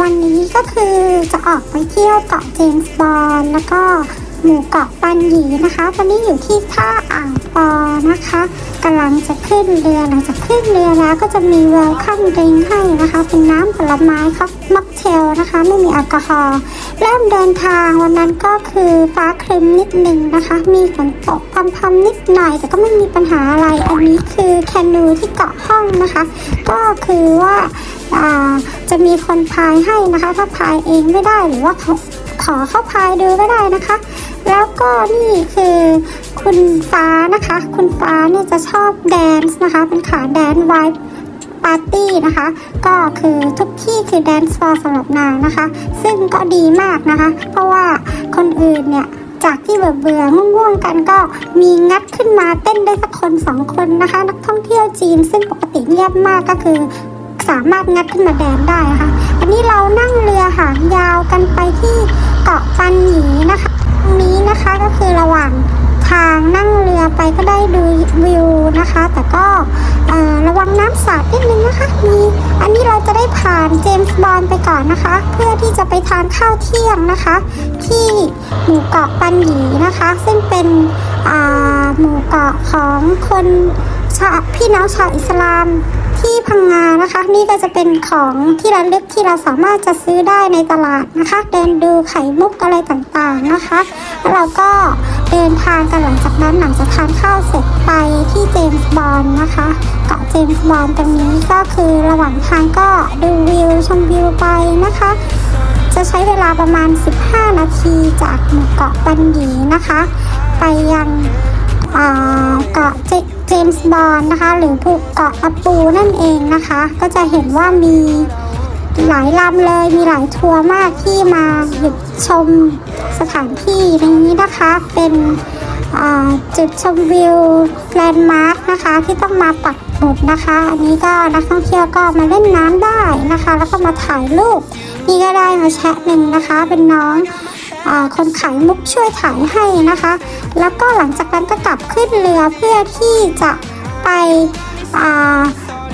วันนี้ก็คือจะออกไปเที่ยวเกาะเจมส์บอนแล้วก็หมู่เกาะปันหยีนะคะตอนนี้อยู่ที่ท่าอ่างปอนะคะกำลังจะขึ้นเรือหลังจากขึ้นเรือแล้วก็จะมีเวลคัมดริงให้นะคะ เป็นน้ำผลไม้ครับม็อกเทลนะคะ ไม่มีแอลกอฮอล์ เริ่มเดินทางวันนั้นก็คือฟ้าครึ้มนิดหนึ่งนะคะ มีฝนตกพรำๆนิดหน่อยแต่ก็ไม่มีปัญหาอะไร อันนี้คือแคนูที่เกาะห้องนะคะ ก็คือว่าาจะมีคนพายให้นะคะ ถ้าพายเองไม่ได้หรือว่าขาขอเข้าพายดูก็ได้นะคะ แล้วก็นี่คือคุณฟ้านะคะ คุณฟ้าเนี่ยจะชอบแดนซ์นะคะ เป็นขาแดนไวท์ ปาร์ตี้นะคะ ก็คือทุกที่คือแดนซ์ฟอร์สำหรับนางนะคะ ซึ่งก็ดีมากนะคะ เพราะว่าคนอื่นเนี่ยจากที่เบื่อเบื่อง่วงๆกันก็มีงัดขึ้นมาเต้นได้สักคนสองคนนะคะ นักท่องเที่ยวจีนซึ่งปกติเงียบมากก็คือ สามารถงัดขึ้นมาแดนได้นะคะ อันนี้เรานั่งเรือหางยาวกันไปที่เกาะปันหยีนะคะตรงนี้นะคะก็คือระหว่างทางนั่งเรือไปก็ได้ดูวิวนะคะ แต่ก็ ระวังน้ำสาดนิดนึงนะคะมีอันนี้เราจะได้ผ่านเจมส์บอลไปก่อนนะคะ เพื่อที่จะไปทานข้าวเที่ยงนะคะ ที่หมู่เกาะปันหยีนะคะ ซึ่งเป็นหมู่เกาะของคนชาพี่น้องชาวอิสลาม ที่พังงานะคะ นี่ก็จะเป็นของที่ระลึกที่เราสามารถจะซื้อได้ในตลาดนะคะ เดินดูไข่มุกอะไรต่างๆนะคะแล้วเราก็เดินทางกันหลังจากนั้นหลังจากทานข้าวเสร็จไปที่เจมส์บอนด์นะคะเกาะเจมส์บอนด์ตรงนี้ก็คือระหว่างทางก็ดูวิวชมวิวไปนะคะจะใช้เวลาประมาณ 15 นาทีจากหมู่เกาะปันหยีนะคะ ไปยังอ่าเกาะเจมส์บอนด์นะคะ หรือภูเกาะอาปูนั่นเองนะคะ ก็จะเห็นว่ามีหลายลำเลยมีหลายทัวร์มากที่มาหยุดชมสถานที่นี้นะคะ เป็นจุดชมวิวแลนด์มาร์คนะคะที่ต้องมาปักหมุดนะคะ อันนี้ก็นักท่องเที่ยวก็มาเล่นน้ำได้นะคะ แล้วก็มาถ่ายรูปนี่ก็ได้มาแชะหนึ่งนะคะเป็นน้อง คนขายมุกช่วยถ่ายให้นะคะ แล้วก็หลังจากนั้นก็กลับขึ้นเรือเพื่อที่จะไป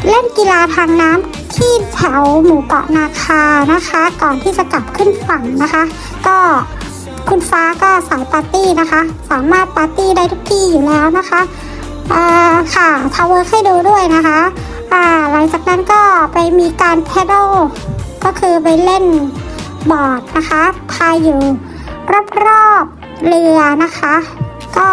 เล่นกีฬาทางน้ำที่แถวหมู่เกาะนาคานะคะ ก่อนที่จะกลับขึ้นฝั่งนะคะ ก็คุณฟ้าก็สายปาร์ตี้นะคะ สามารถปาร์ตี้ได้ทุกที่อยู่แล้วนะคะค่ะทาวเวอร์ให้ดูด้วยนะคะหลังจากนั้นก็ไปมีการแพดลก็คือไปเล่นบอร์ดนะคะพายอยู่ รอบๆเรือนะคะ ก็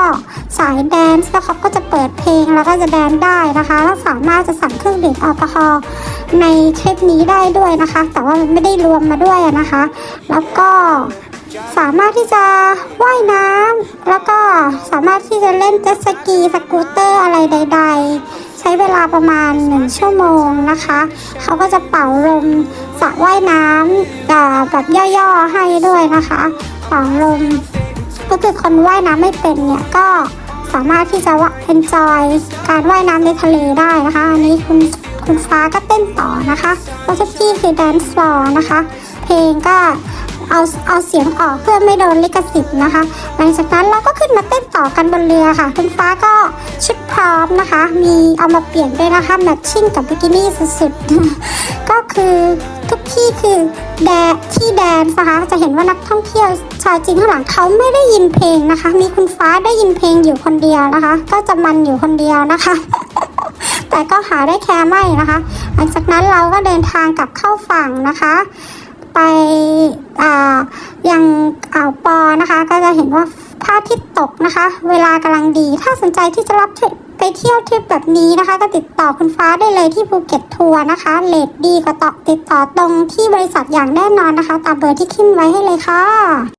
สายแดนซ์แล้วเขาก็จะเปิดเพลงแล้วก็จะแดนได้นะคะแล้วสามารถจะสั่งเครื่องดื่มแอลกอฮอล์ในทริปนี้ได้ด้วยนะคะ แต่ว่ามันไม่ได้รวมมาด้วยนะคะ แล้วก็สามารถที่จะว่ายน้ำแล้วก็สามารถที่จะเล่นเจ็ตสกีสกูตเตอร์อะไรใด ๆ ใช้เวลาประมาณหนึ่งชั่วโมงนะคะ เขาก็จะเป่าลมสระว่ายน้ำแบบย่อๆให้ด้วยนะคะ เป่าลมก็คือคนว่ายน้ำไม่เป็นเนี่ยก็สามารถที่จะว่า enjoy การว่ายน้ำในทะเลได้นะคะ อันนี้คุณคุณฟ้าก็เต้นต่อนะคะเพราะทุกที่คือ dance floor นะคะ เพลงก็เอาเอาเสียงออกเพื่อไม่โดนลิขสิทธิ์นะคะ หลังจากนั้นเราก็ขึ้นมาเต้นต่อกันบนเรือค่ะ คุณฟ้าก็ชุดพร้อมนะคะ มีเอามาเปลี่ยนด้วยนะคะแมทชิ่งกับบิกินี่สุดๆ ก็คือทุกที่คือแดนที่แดน ชาวจีนข้างหลังเขาไม่ได้ยินเพลงนะคะ มีคุณฟ้าได้ยินเพลงอยู่คนเดียวนะคะ ก็จะมันอยู่คนเดียวนะคะ แต่ก็หาได้แค่ไม่นะคะ หลังจากนั้นเราก็เดินทางกลับเข้าฝั่งนะคะ ไปอ่ายังอ่าวปอนะคะ ก็จะเห็นว่าพระอาทิตย์ตกนะคะ เวลากำลังดี ถ้าสนใจที่จะรับทไปเที่ยวทริปแบบนี้นะคะ ก็ติดต่อคุณฟ้าได้เลยที่ภูเก็ตทัวร์นะคะเลทดีกว่าต่อติดต่อตรงที่บริษัทอย่างแน่นอนนะคะ ตามเบอร์ที่ขึ้นไว้ให้เลยค่ะ